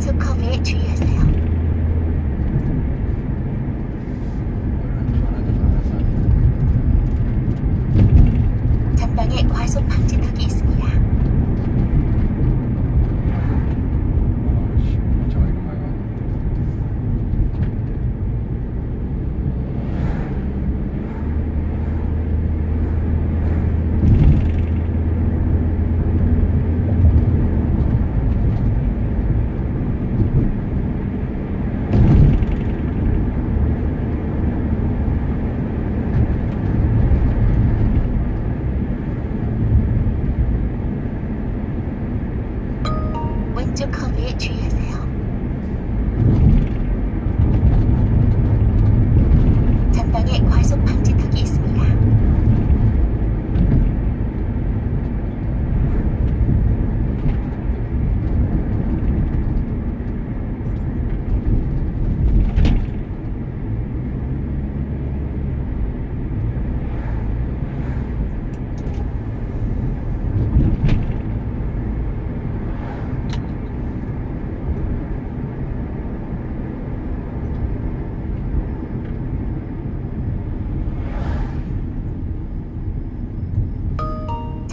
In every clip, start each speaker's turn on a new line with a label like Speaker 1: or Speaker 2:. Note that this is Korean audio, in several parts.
Speaker 1: to commit to yourself.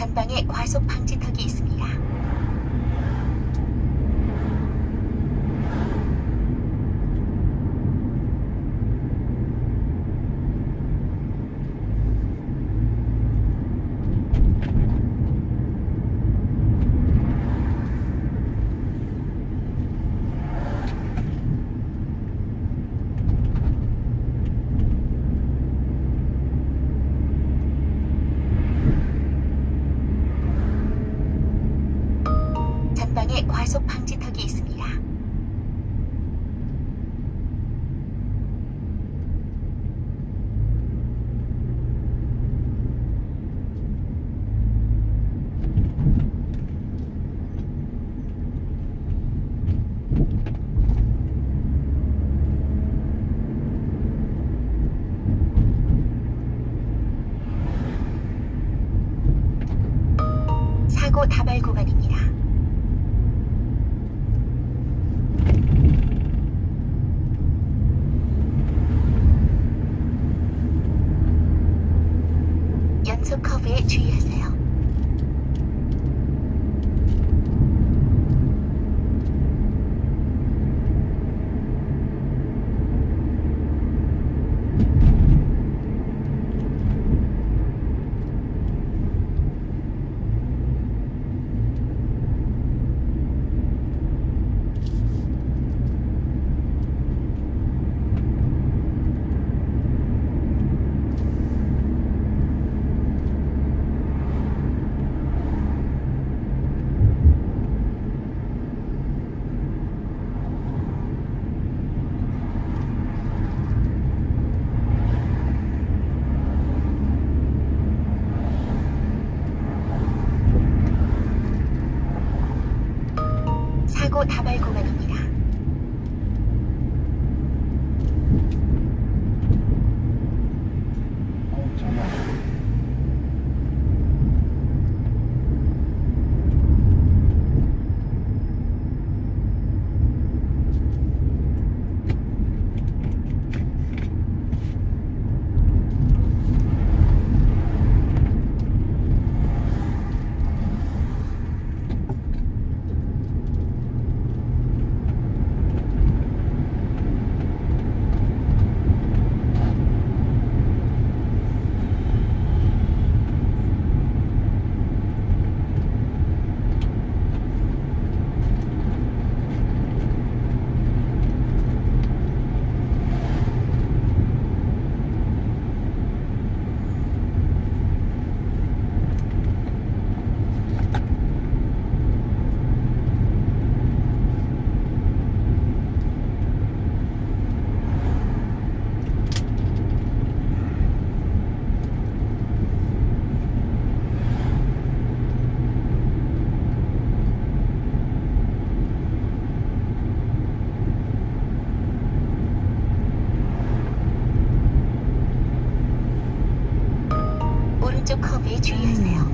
Speaker 1: 전방에 과속 방지턱이 있습니다. 사고 다발 구간입니다. 연속 커브에 주의하세요. 사고 다발 구간입니다.
Speaker 2: 오른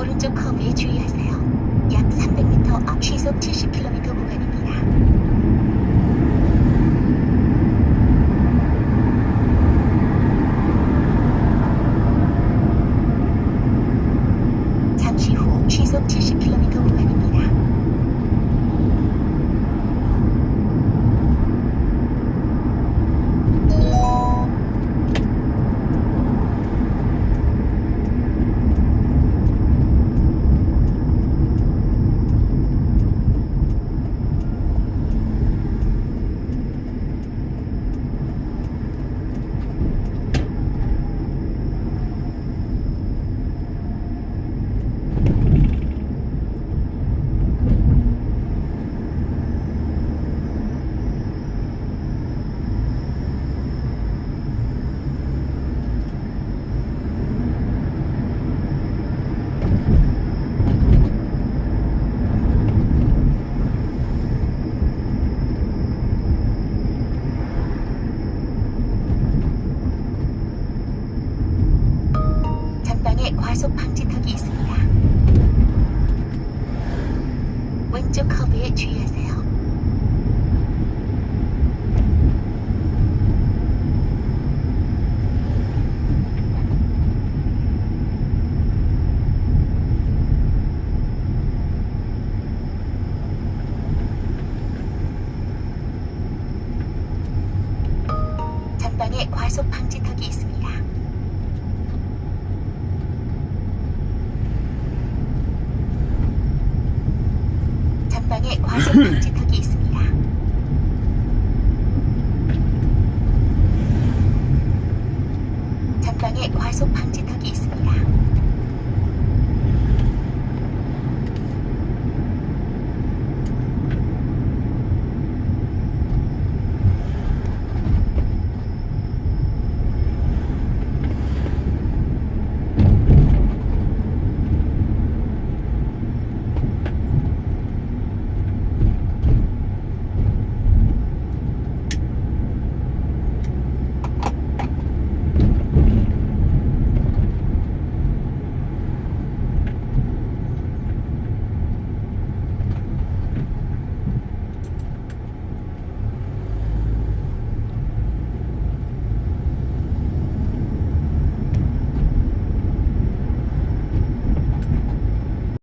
Speaker 1: 오른쪽 커브에 주의하세요. 약 300m 앞 시속 70km 구간입니다.